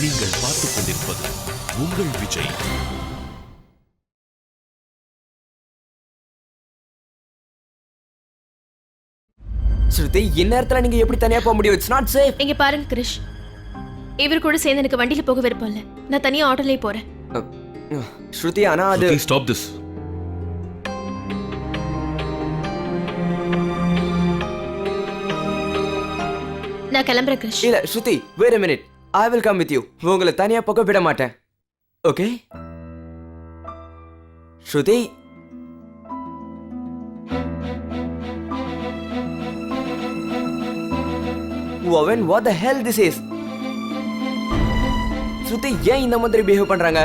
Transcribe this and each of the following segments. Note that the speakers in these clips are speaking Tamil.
நீங்கள் பார்த்துக் கொண்டிருப்பது உங்கள் விஜய். ஸ்ருதி இந்நேரத்துல நீங்க எப்படி தனியா போக முடியும்? இட்ஸ் நாட் சேஃப் இங்க பாருங்க கிரிஷ். இவர் கூட சேர்ந்து எனக்கு வண்டியில போக விருப்பம் இல்ல. நான் தனியா ஆட்டோலயே போறேன். ஸ்ருதி ஆனா அது ஸ்டாப் திஸ் நான் கிளம்புறேன் கிரிஷ். இல்ல ஸ்ருதி வேற minute I will come with you உங்களை தனியா போக விட மாட்டேன். Okay Shruti? Owen what the hell this is Shruti ஏன் இந்த மாதிரி பிஹேவ் பண்றாங்க?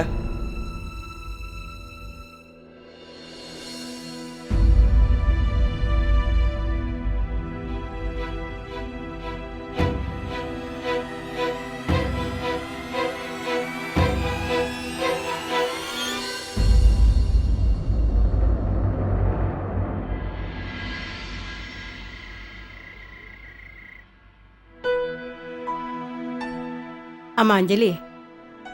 ஆமா அஞ்சலி.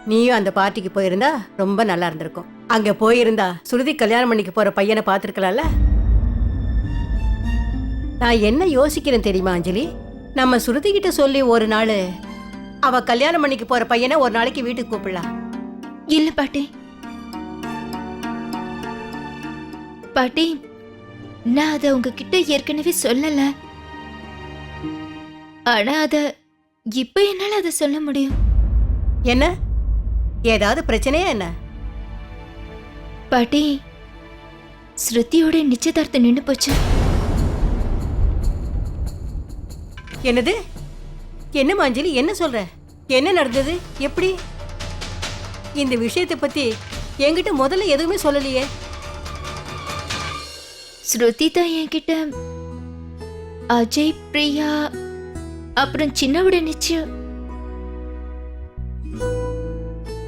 நீயும் அந்த பார்ட்டிக்கு போயிருந்தா ரொம்ப நல்லா இருந்திருக்கும். அங்க போயிருந்தா சுருதி கல்யாணம் பண்ணிக்க போற பையனை பார்த்துருக்கலாம்ல? நான் என்ன யோசிக்கிறேன் தெரியுமா அஞ்சலி? நம்ம சுருதி கிட்ட சொல்லி ஒரு நாள் அவ கல்யாணம் பண்ணிக்க போற பையனை ஒரு நாளைக்கு வீட்டுக்கு கூப்பிடலாம். இல்ல பாட்டி. பாட்டி நான் அதை உங்ககிட்ட ஏற்கனவே சொல்லல. ஆனா அத இப்ப என்னால அதை சொல்ல முடியும்? என்ன? ஏதாவது பிரச்சனையா என்ன? பாட்டி ஸ்ருதியோட நிச்சயதார்த்தம் நின்னு போச்சு. என்னது? என்னம்மா அஞ்சலி என்ன சொல்ற? என்ன நடந்தது? எப்படி? இந்த விஷயத்தை பத்தி என்கிட்ட முதல்ல எதுவுமே சொல்லலையே. ஸ்ருதி தான் என்கிட்ட அஜய் பிரியா அப்புறம் சின்னவோட நிச்சயம்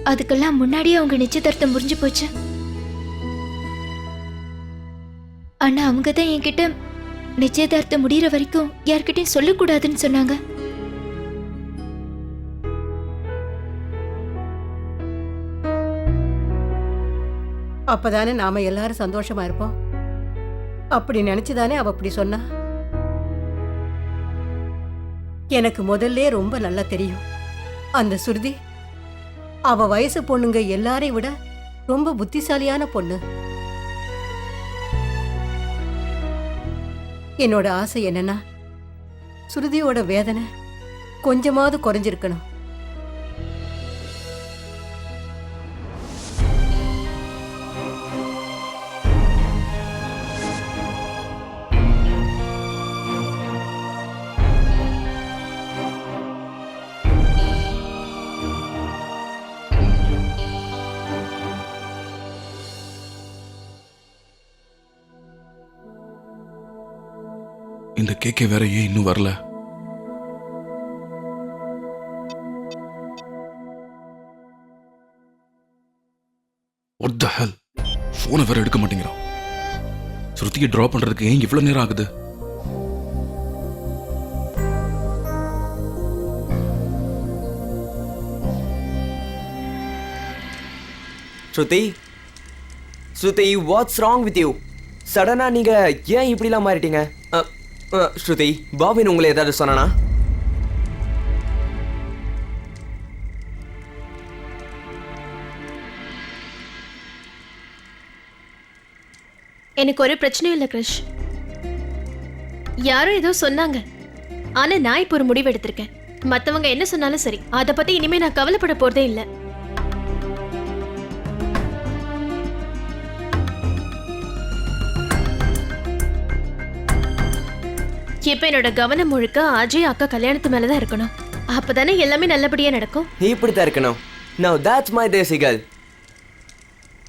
அதுக்கெல்லாம் முன்னாடியே அவங்க நிச்சயதார்த்தம் முடிஞ்சு போச்சு. ஆனா அவங்க தான் என்கிட்ட நிச்சயதார்த்தம் முடிகிற வரைக்கும் யார்கிட்டயும் சொல்லக்கூடாதுன்னு சொன்னாங்க. அப்பதானே நாம எல்லாரும் சந்தோஷமா இருப்போம். அப்படி நினைச்சுதானே அவ அப்படி சொன்னா? எனக்கு முதல்ல ரொம்ப நல்லா தெரியும். அந்த சுருதி அவ வயசு பொண்ணுங்க எல்லாரையும் விட ரொம்ப புத்திசாலியான பொண்ணு. என்னோட ஆசை என்னன்னா சுருதியோட வேதனை கொஞ்சமாவது குறைஞ்சிருக்கணும். இந்த கேக்கே வேற ஏன் இன்னும் வரல? What the ஃபோனை வேற எடுக்க மாட்டேங்கிறான். ஸ்ருதியை ட்ரா பண்றதுக்கு ஏன் இவ்வளவு நேரம் ஆகுது? Shruti? Shruti what's wrong with you சடனா நீங்க ஏன் இப்படிலாம் மாறிட்டீங்க? ஸ்ருதி பாபின் உங்களை ஏதாவது சொன்னானா? எனக்கு ஒரு பிரச்சனையும் இல்லை கிரிஷ். யாரும் ஏதோ சொன்னாங்க. ஆனா நான் இப்போ ஒரு முடிவு எடுத்திருக்கேன். மத்தவங்க என்ன சொன்னாலும் சரி அதை பத்தி இனிமே நான் கவலைப்பட போறதே இல்லை. இப்ப என்னோட கவனம் முழுக்க அஜய் அக்கா கல்யாணத்து மேலதான் இருக்கணும். அப்பதானே எல்லாமே நல்லபடியா நடக்கும். இப்படி தான் இருக்கணும். Now that's my தேசிகள்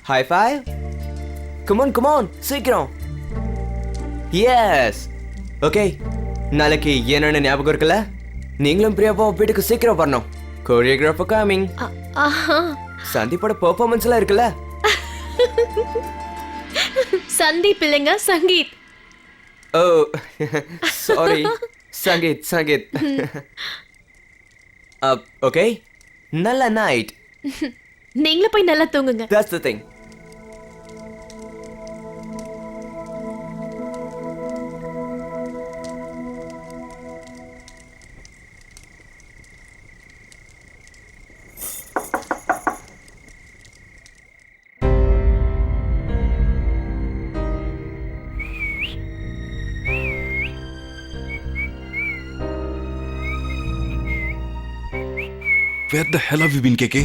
high five come on come on சீக்கிரம். எஸ் ஓகே நாளைக்கு என்னென்ன ஞாபகம் இருக்குல்ல? நீங்களும் பிரியாவும் வீட்டுக்கு சீக்கிரம் வரணும். கோரியோகிராஃபர் காமிங் அ- ஆஹா. சந்தீப்போட பெர்ஃபார்மன்ஸ்லாம் இருக்குல்ல? சந்தீப் இல்லைங்க Sangeet. Oh sorry Sangeet Sangeet okay நல்ல நைட் நீங்களும் போய் நல்லா தூங்குங்க. That's the thing where the hell of you been KK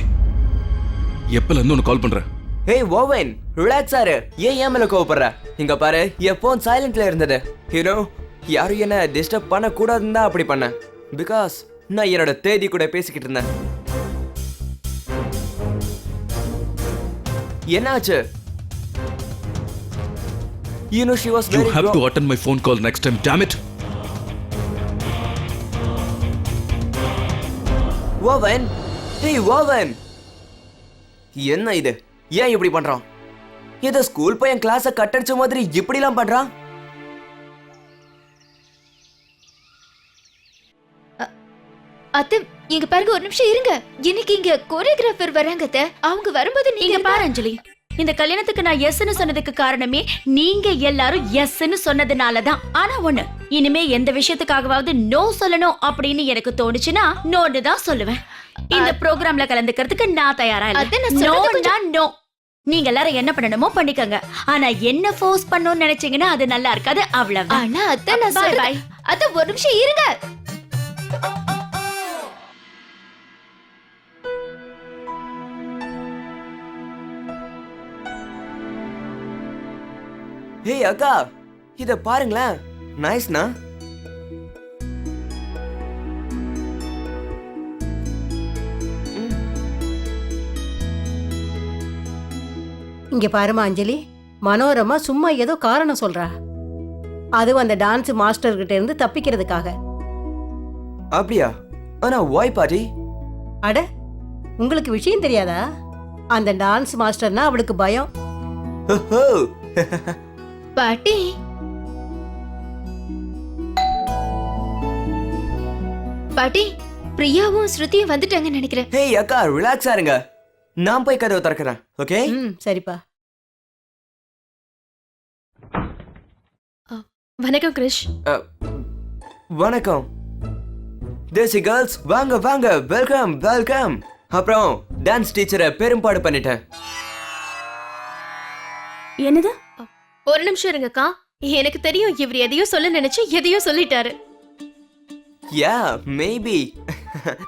எப்பல இருந்து உனக்கு கால் பண்றேன்? ஹேய் ஓவன் ரிலாக்ஸ் ஆரு ஏன் ஏன் மேல கோவப்படுற? இங்க பாரு என் போன் சைலண்ட்ல இருந்தது. யூனோ யாரும் என்ன டிஸ்டர்ப் பண்ண கூடாதுன்னு தான் அப்படி பண்ணேன். பிகாஸ் நான் என்னோட தேதி கூட பேசிக்கிட்டு இருந்தேன். என்னாச்சு? You know she was you very have gro- to attend my phone call next time damn it Owen hey Owen என்ன இது? ஏன் இப்படி பண்றான்? ஏதோ ஸ்கூல் பையன் கிளாஸ கட்டடிச்ச மாதிரி இப்படிலாம் பண்றான்? அத்தை இங்க பாருங்க ஒரு நிமிஷம் இருங்க. இன்னைக்கு இங்க கோரியோகிராஃபர் வராங்க அவங்க வரும்போது நீங்க பாரு அஞ்சலி. இந்த கல்யாணத்துக்கு நான் எஸ்ன்னு சொன்னதுக்கு காரணமே நீங்க எல்லாரும் எஸ்ன்னு சொன்னதுனால தான் ஆனா ஒண்ணு இனிமே எந்த விஷயத்துக்காகவாவது நோ சொல்லணும் அப்படின்னு எனக்கு தோணுச்சுன்னா நோன்னு தான் சொல்லுவேன். இந்த ப்ரோக்ராம்ல கலந்துக்கிறதுக்கு நான் தயாரா இல்ல. நோ நீங்க எல்லாரும் என்ன பண்ணணுமோ பண்ணிக்கங்க. ஆனா என்ன ஃபோர்ஸ் பண்ணணும்னு நினைச்சீங்கன்னா அது நல்லா இருக்காது. அவ்வளவுதான். ஆனா அத்தை நான் சொல்றேன். அத்தை ஒரு நிமிஷம் இருங்க. ஹேய் அக்கா இத பாருங்களேன். நைஸ்னா இங்க பாருமா அஞ்சலி. மனோரமா சும்மா ஏதோ காரணம் சொல்றா. அதுவும் அந்த டான்ஸ் மாஸ்டர் கிட்ட இருந்து தப்பிக்கிறதுக்காக. அப்படியா? ஆனா வாய் பாட்டி? அட உங்களுக்கு விஷயம் தெரியாதா? அந்த டான்ஸ் மாஸ்டர்னா அவளுக்கு பயம். ஹோ பாட்டி. பாட்டி பிரியாவும் ஸ்ருதியும் வந்துட்டாங்கன்னு நினைக்கிறேன். ஹேய் அக்கா ரிலாக்ஸ் ஆருங்க நான் போய் கதவை திறக்கிறேன் ஓகே ம் சரிப்பா. வணக்கம் கிரிஷ். வணக்கம். தேசி கேர்ள்ஸ் வாங்க வாங்க வெல்கம் வெல்கம். அப்புறம் டான்ஸ் டீச்சரை பெரும்பாடு பண்ணிட்டேன். என்னது? ஒரு நிமிஷம் இருங்கக்கா. எனக்கு தெரியும் இவர் எதையோ சொல்ல நினைச்சு எதையோ சொல்லிட்டாரு. யா மேபி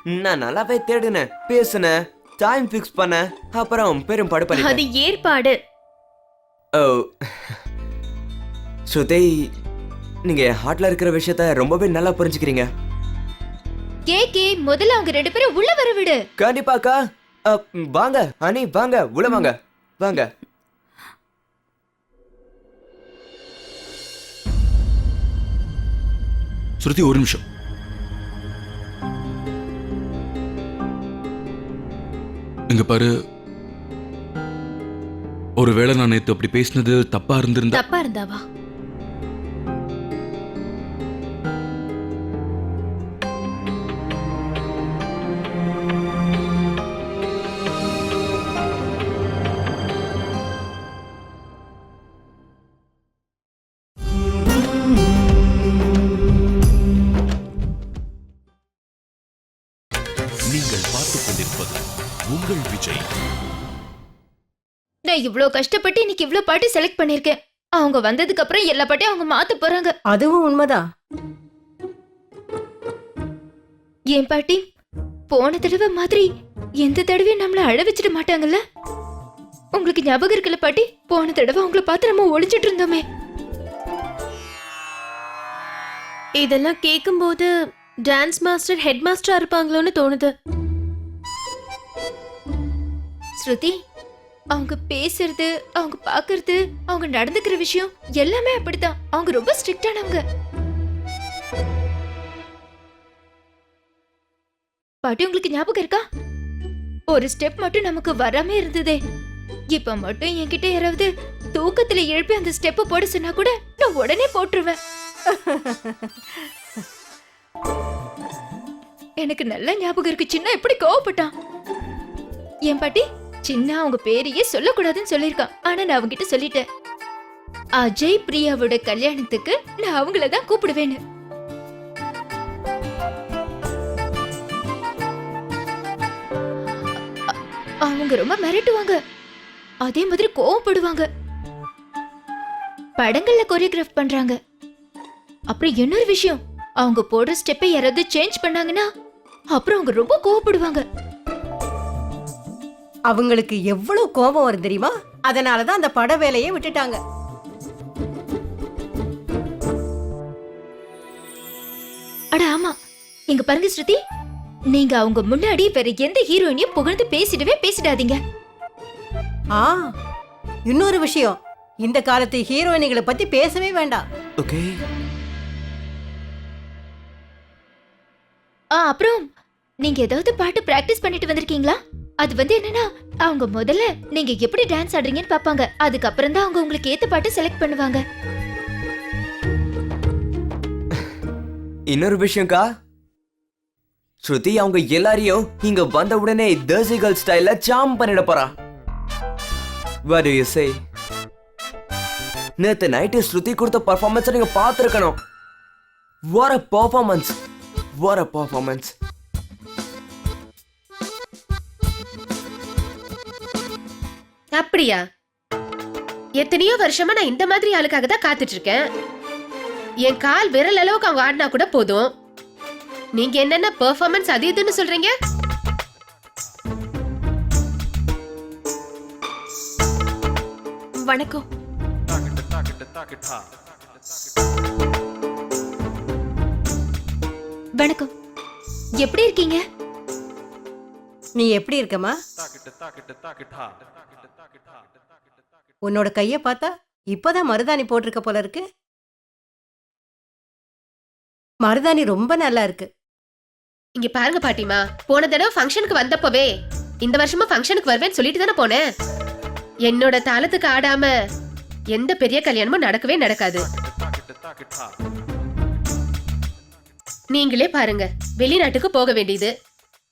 நான் நல்லாவே தேடினேன். பேசினேன். டைம் ஃபிக்ஸ் பண்ணேன். அப்புறம் பெரும்பாடு அது பண்ணிட்டேன் ஏற்பாடு. ஓ. ஸ்ருதி நீங்க ஹார்ட்ல இருக்கிற விஷயத்த ரொம்பவே நல்லா புரிஞ்சுக்கிறீங்க. கே கே முதல்ல அவங்க ரெண்டு பேரும் உள்ள வர விடு. கண்டிப்பாக்கா. அ, வாங்க அனி வாங்க உள்ள வாங்க. வாங்க. ஸ்ருதி ஒரு நிமிஷம். இங்க பாரு. ஒருவேளை நான் நேத்து அப்படி பேசினது தப்பா இருந்திருந்தா தப்பா இருந்தாவா? நான் இவ்ளோ கஷ்டப்பட்டு இன்னைக்கு இவ்ளோ பாட்டு செலக்ட் பண்ணிருக்கேன் அவங்க வந்ததுக்கு அப்புறம் எல்லா பாட்டையும் அவங்க மாத்த போறாங்க. அதுவும் உண்மைதான் ஏன் பாட்டி போன தடவை மாதிரி எந்த தடவையும் நம்மள அழ வச்சிட மாட்டாங்கல்ல? உங்களுக்கு ஞாபகம் இருக்குல்ல பாட்டி போன தடவை உங்களை பார்த்து நம்ம ஒளிஞ்சிட்டு இருந்தோமே. இதெல்லாம் கேட்கும்போது டான்ஸ் மாஸ்டர் ஹெட் மாஸ்டரா இருப்பாங்களோன்னு தோணுது. ஸ்ருதி அவங்க பேசுறது அவங்க பாக்குறது அவங்க நடந்துக்கிற விஷயம் எல்லாமே அப்படித்தான். அவங்க ரொம்ப ஸ்ட்ரிக்டானவங்க பாட்டி உங்களுக்கு ஞாபகம் இருக்கா? ஒரு ஸ்டெப் மட்டும் நமக்கு வராம இருந்ததே. இப்ப மட்டும் என்கிட்ட யாராவது தூக்கத்துல எழுப்பி அந்த ஸ்டெப்பை போட சொன்னா கூட நான் உடனே போட்டுருவேன். எனக்கு நல்ல ஞாபகம் இருக்கு. சின்ன எப்படி கோவப்பட்டான். என் பாட்டி? சின்ன அவங்க பேரையே சொல்லக்கூடாதுன்னு சொல்லியிருக்கான். ஆனா நான் அவங்கிட்ட சொல்லிட்டேன். அஜய் பிரியாவோட கல்யாணத்துக்கு நான் அவங்கள தான் கூப்பிடுவேன்னு. அவங்க ரொம்ப மிரட்டுவாங்க. அதே மாதிரி கோவப்படுவாங்க. படங்கள்ல கொரியோகிராஃப் பண்றாங்க. அப்புறம் இன்னொரு விஷயம். அவங்க போடுற ஸ்டெப்பை யாராவது சேஞ்ச் பண்ணாங்கன்னா அப்புறம் அவங்க ரொம்ப கோவப்படுவாங்க. அவங்களுக்கு எவ்வளவு கோபம் வரும் தெரியுமா? அதனால தான் அந்த பட வேலையை விட்டுட்டாங்க. அட ஆமா. இங்க பாருங்க ஸ்ருதி. நீங்க அவங்க முன்னாடி வேற எந்த ஹீரோயினையும் புகழ்ந்து பேசிடவே பேசிடாதீங்க. ஆ இன்னொரு விஷயம். இந்த காலத்து ஹீரோயினிகளை பத்தி பேசவே வேண்டாம். ஓகே. ஆ அப்புறம் நீங்க ஏதாவது பாட்டு பிராக்டிஸ் பண்ணிட்டு வந்திருக்கீங்களா? அது வந்து என்னன்னா அவங்க முதல்ல நீங்க எப்படி டான்ஸ் ஆடுறீங்கன்னு பாப்பாங்க. அதுக்கப்புறம் தான் அவங்க உங்களுக்கு ஏத்த பாட்டு செலக்ட் பண்ணுவாங்க. இன்னொரு விஷயம்க்கா. ஸ்ருதி அவங்க எல்லாரையும் இங்க வந்த உடனே தேசி கேர்ள் ஸ்டைல்ல சாம் பண்ணிட போறா. What you you say? நேத்து நைட்டு ஸ்ருதி கொடுத்த பர்ஃபார்மன்ஸ் நீங்க பார்த்துருக்கணும். வார பர்ஃபார்மன்ஸ் வார பர்ஃபார்மன்ஸ் அப்படியா? எத்தனையோ வருஷமா நான் இந்த மாதிரி ஆளுக்காக தான் காத்துட்டு இருக்கேன் என் கால் விரல் அளவுக்கு அவங்க ஆடினா கூட போதும். நீங்க என்னென்ன பெர்ஃபார்மன்ஸ் அது இதுன்னு சொல்றீங்க? வணக்கம். வணக்கம். எப்படி இருக்கீங்க? நீ எப்படி இருக்கமா உன்னோட கைய பார்த்தா இப்பதான் மருதாணி போட்டிருக்க போல இருக்கு. மருதாணி ரொம்ப நல்லா இருக்கு. இங்க பாருங்க பாட்டிமா போன தடவை ஃபங்க்ஷனுக்கு வந்தப்பவே இந்த வருஷமும் ஃபங்க்ஷனுக்கு வருவேன்னு சொல்லிட்டு தானே போனேன். என்னோட தாளத்துக்கு ஆடாம எந்த பெரிய கல்யாணமும் நடக்கவே நடக்காது. நீங்களே பாருங்க வெளிநாட்டுக்கு போக வேண்டியது.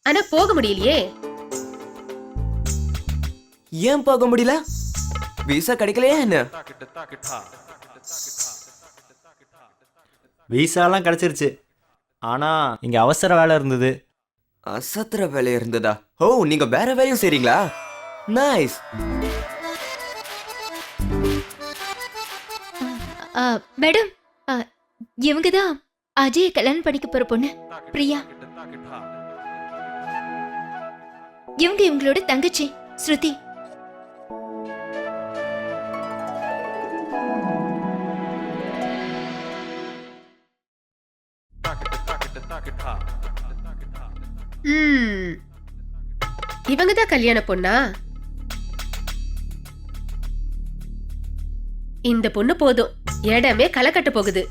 ஆனா போக முடியலையே. ஏன் போக முடியல? விசா கிடைக்கலையா என்ன? விசாலாம் கிடச்சிருச்சு. ஆனால் இங்கே அவசர வேலை இருந்தது. அசத்துற வேலை இருந்ததா? ஓ நீங்க வேற வேலையும் செய்றீங்களா? நைஸ் ஆ, மேடம் இவங்க தான் அஜய் கல்யாணம் பண்ணிக்க போற பொண்ணு பிரியா. இவங்க இவங்களோட தங்கச்சி ஸ்ருதி. இவங்க தான் கல்யாண பொண்ணா? இந்த பொண்ணு போதும். இடமே களை போகுது.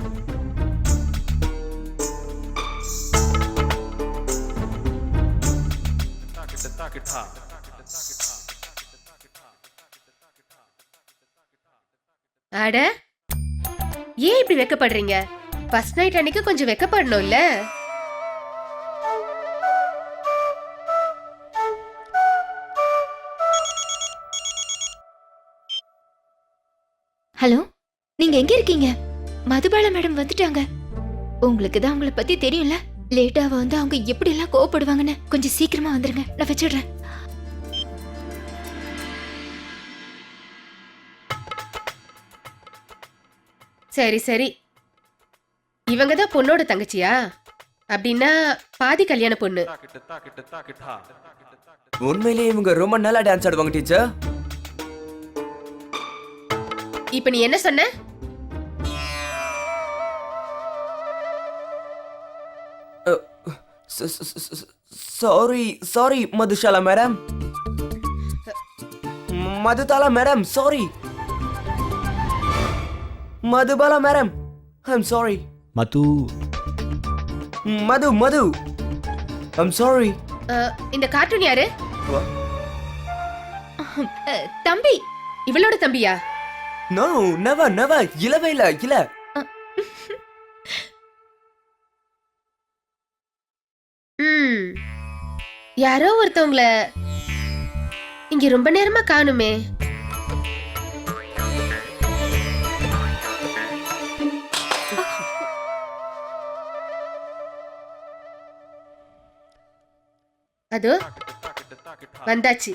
அட ஏன் இப்படி வெக்கப்படுறீங்க? ஃபர்ஸ்ட் நைட் அன்னைக்கு கொஞ்சம் வெக்கப்படணும்ல. ஹலோ நீங்க எங்க இருக்கீங்க? மதுபாலா மேடம் வந்துட்டாங்க. உங்களுக்கு தான் அவங்கள பத்தி தெரியும்ல? லேட்டா வந்து அவங்க எப்படி எல்லாம் கோவப்படுவாங்கன்னு கொஞ்சம் சீக்கிரமா வந்துருங்க. நான் வச்சிடுறேன். சரி சரி. இவங்க தான் பொண்ணோட தங்கச்சியா? அப்படின்னா பாதி கல்யாண பொண்ணு. உண்மையிலேயே இவங்க ரொம்ப நல்லா டான்ஸ் ஆடுவாங்க டீச்சர் இப்ப நீ என்ன சொன்ன? Sorry sorry Madhushala madam. மதுதாலா madam sorry. Madhubala madam I'm sorry Madhu. Madhu Madhu. I'm sorry இந்த கார்ட்டூன் யாரு? தம்பி. இவளோட தம்பியா? நோ நெவர் நெவர் இல்லவே இல்ல இல்ல யாரோ ஒருத்தவங்கள இங்க ரொம்ப நேரமா காணுமே. அதோ வந்தாச்சு.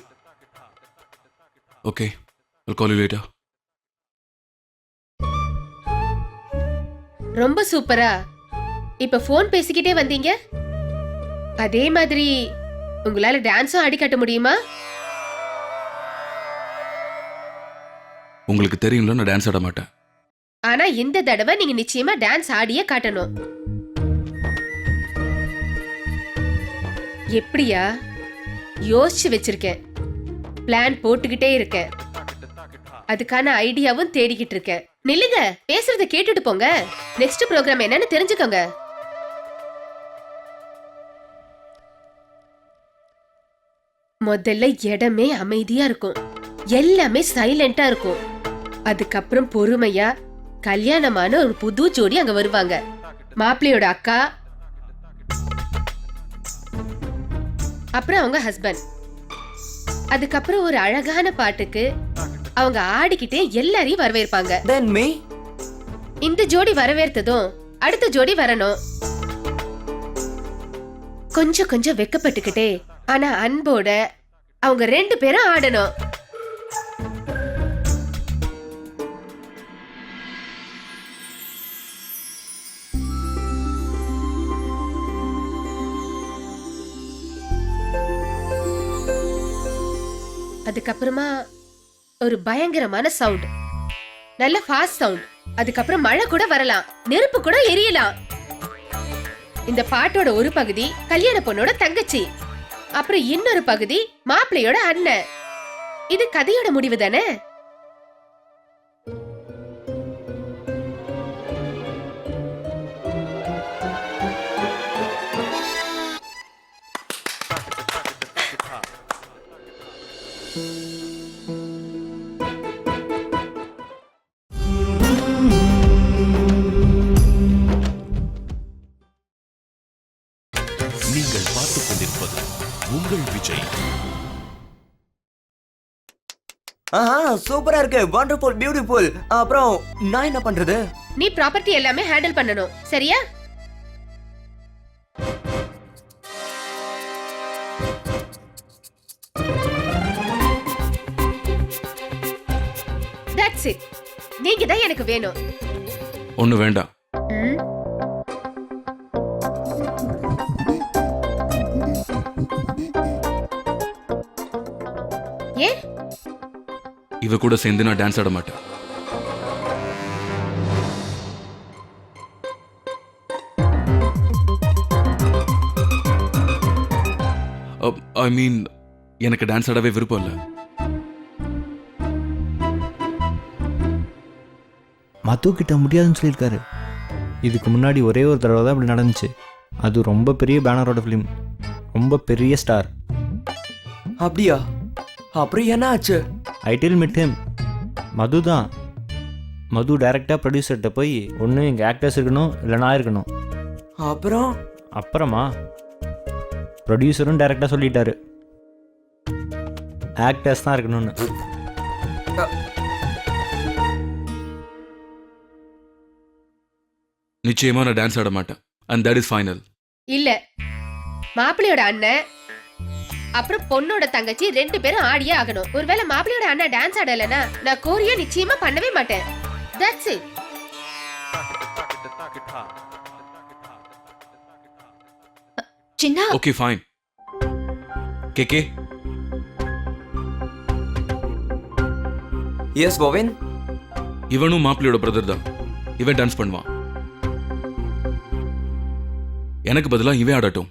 ஓகே கால் யூ லேட்டா ரொம்ப சூப்பரா. இப்ப ஃபோன் பேசிக்கிட்டே வந்தீங்க? அதே மாதிரி உங்களால டான்ஸும் ஆடி காட்ட முடியுமா? உங்களுக்கு தெரியும்ல நான் டான்ஸ் ஆட மாட்டேன். ஆனா இந்த தடவை நீங்க நிச்சயமா டான்ஸ் ஆடியே காட்டணும். எப்படியா? யோசிச்சு வச்சிருக்கேன். பிளான் போட்டுக்கிட்டே இருக்கேன். அதுக்கான ஐடியாவும் தேடிக்கிட்டு இருக்கேன். நில்லுங்க பேசுறத கேட்டுட்டு போங்க. நெக்ஸ்ட் ப்ரோக்ராம் என்னன்னு தெரிஞ்சுக்கோங்க. முதல்ல இடமே அமைதியா இருக்கும். எல்லாமே சைலண்டா இருக்கும். அதுக்கப்புறம் பொறுமையா கல்யாணமான ஒரு புது ஜோடி அங்க வருவாங்க. மாப்பிள்ளையோட அக்கா அப்புறம் அவங்க ஹஸ்பண்ட் அதுக்கப்புறம் ஒரு அழகான பாட்டுக்கு அவங்க ஆடிக்கிட்டே எல்லாரையும் வரவேற்பாங்க. தென் மீ இந்த ஜோடி வரவேற்றதும் அடுத்த ஜோடி வரணும். கொஞ்சம் கொஞ்சம் வெக்கப்பட்டுக்கிட்டே ஆனா அன்போட அவங்க ரெண்டு பேரும் ஆடணும். அதுக்கப்புறமா ஒரு பயங்கரமான சவுண்ட் நல்ல ஃபாஸ்ட் சவுண்ட் அதுக்கப்புறம் மழை கூட வரலாம். நெருப்பு கூட எரியலாம். இந்த பாட்டோட ஒரு பகுதி கல்யாண பொண்ணோட தங்கச்சி. அப்புறம் இன்னொரு பகுதி மாப்பிள்ளையோட அண்ணன். இது கதையோட முடிவு தானே? சூப்பரா இருக்கு. வண்டர்ஃபுல் பியூட்டிஃபுல் அப்புறம் நான் என்ன பண்றது? நீ ப்ராப்பர்ட்டி எல்லாமே ஹேண்டில் பண்ணணும். சரியா? That's it. நீங்க தான் எனக்கு வேணும். ஒன்று வேண்டாம். ம்? இவ கூட சேர்ந்து நான் டான்ஸ் ஆட மாட்டேன். ஐ மீன் எனக்கு டான்ஸ் ஆடவே விருப்பம் இல்லை. மது கிட்ட முடியாதுன்னு சொல்லியிருக்காரு. இதுக்கு முன்னாடி ஒரே ஒரு தடவை தான் இப்படி நடந்துச்சு. அது ரொம்ப பெரிய பேனரோட ஃபிலிம் ரொம்ப பெரிய ஸ்டார் அப்படியா? அப்புறம் என்ன ஆச்சு? ஐ டெல் மிட் ஹிம் மது தான். மது டைரெக்டாக ப்ரொடியூசர்கிட்ட போய் ஒன்று எங்கள் ஆக்டர்ஸ் இருக்கணும் இல்லை நான் இருக்கணும். அப்புறம்? அப்புறமா ப்ரொடியூசரும் டைரெக்டாக சொல்லிட்டாரு. ஆக்டர்ஸ் தான் இருக்கணும்னு. நிச்சயமா நான் டான்ஸ் ஆட மாட்டேன். அண்ட் தட் இஸ் ஃபைனல் இல்ல. மாப்பிள்ளையோட அண்ணன் அப்புறம் பொண்ணோட தங்கச்சி ரெண்டு பேரும் ஆடியே ஆகணும். ஒருவேளை மாப்பிள்ளையோட அண்ணன் டான்ஸ் ஆடலைன்னா நான் கோரியா நிச்சயமா பண்ணவே மாட்டேன். தட்ஸ் இட் சின்ன? Okay fine K K S CoWIN இவனும் மாப்பிள்ளையோட பிரதர் தான். இவன் டான்ஸ் பண்ணுவான். எனக்கு பதிலா இவன் ஆடட்டும்.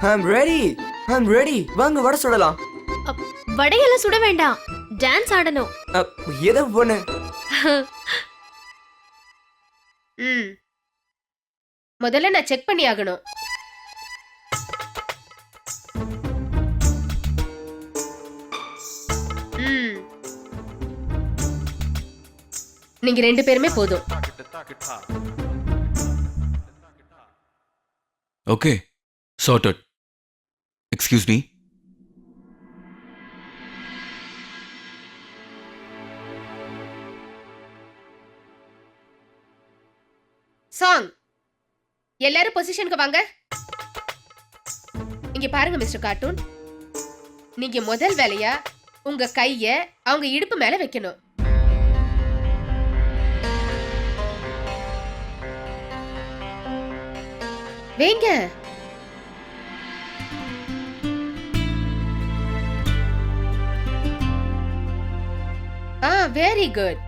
ஐம் ரெடி ஐம் ரெடி வாங்க வட சுடலாம். வடையெல்லாம் சுட வேண்டாம். டான்ஸ் ஆடணும். அ, எதை பொண்ணு ம். முதல்ல நான் செக் பண்ணி ஆகணும். ம். நீங்க ரெண்டு பேருமே போதும். Okay started excuse me song எல்லாரும் பொசிஷனுக்கு வாங்க. இங்க பாருங்க மிஸ்டர் கார்ட்டூன் நீங்க முதல் வேலையா உங்க கைய அவங்க இடுப்பு மேல வைக்கணும். வைங்க. ஆ வெரி குட்